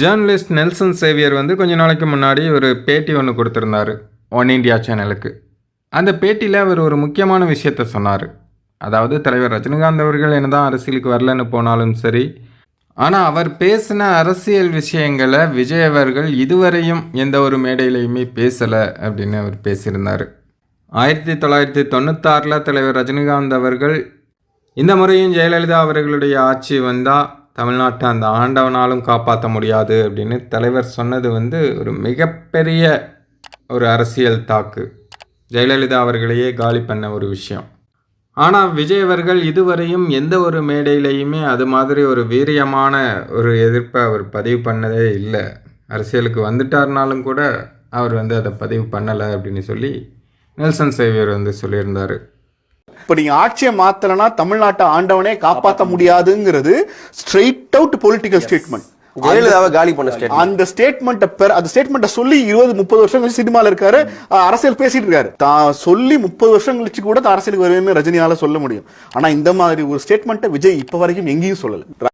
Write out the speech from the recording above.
Journalist Nelson Xavier வந்து கொஞ்ச நாளைக்கு முன்னாடி ஒரு பேட்டி ஒன்று கொடுத்துருந்தாரு ஒன் இந்தியா சேனலுக்கு அந்த பேட்டியில் அவர் ஒரு முக்கியமான விஷயத்த சொன்னார். அதாவது தலைவர் ரஜினிகாந்த் அவர்கள் என்னதான் அரசியலுக்கு வரலன்னு போனாலும் சரி ஆனால் அவர் பேசின அரசியல் விஷயங்களை விஜய் அவர்கள் இதுவரையும் எந்த ஒரு மேடையிலையுமே பேசலை அப்படின்னு அவர் பேசியிருந்தார். ஆயிரத்தி தொள்ளாயிரத்தி தொண்ணூத்தாறில் தலைவர் ரஜினிகாந்த் அவர்கள் இந்த முறையும் ஜெயலலிதா அவர்களுடைய ஆட்சி வந்தால் தமிழ்நாட்டை அந்த ஆண்டவனாலும் காப்பாற்ற முடியாது அப்படின்னு தலைவர் சொன்னது வந்து ஒரு மிகப்பெரிய ஒரு அரசியல் தாக்கு. ஜெயலலிதா அவர்களையே காலி பண்ண ஒரு விஷயம். ஆனால் விஜய் அவர்கள் இதுவரையும் எந்த ஒரு மேடையிலையுமே அது மாதிரி ஒரு வீரியமான ஒரு எதிர்ப்பை அவர் பதிவு பண்ணதே இல்லை. அரசியலுக்கு வந்துட்டார்னாலும் கூட அவர் வந்து அதை பதிவு பண்ணலை அப்படின்னு சொல்லி நெல்சன் சேவியர் வந்து சொல்லியிருந்தார். இப்ப நீங்க ஆட்சியை மாத்தலனா தமிழ்நாட்டை ஆண்டவனே காப்பாத்த முடியாதுங்கிறது ஸ்ட்ரெயிட் அவுட் பொலிட்டிக்கல் ஸ்டேட்மெண்ட் ஜெயலலிதாவை காலி பண்ண ஸ்டேட் அந்த ஸ்டேட்மெண்ட்டை பெற அந்த ஸ்டேட்மெண்ட்டை சொல்லி இருபது முப்பது வருஷம் கழிச்சு சினிமால இருக்காரு. அரசியல் பேசிட்டு இருக்காரு. தான் சொல்லி முப்பது வருஷம் கழிச்சு கூட அரசியலுக்கு வருவேன்னு ரஜினியால சொல்ல முடியும். ஆனா இந்த மாதிரி ஒரு ஸ்டேட்மெண்ட்டை விஜய் இப்ப வரைக்கும் எங்கேயும் சொல்லல.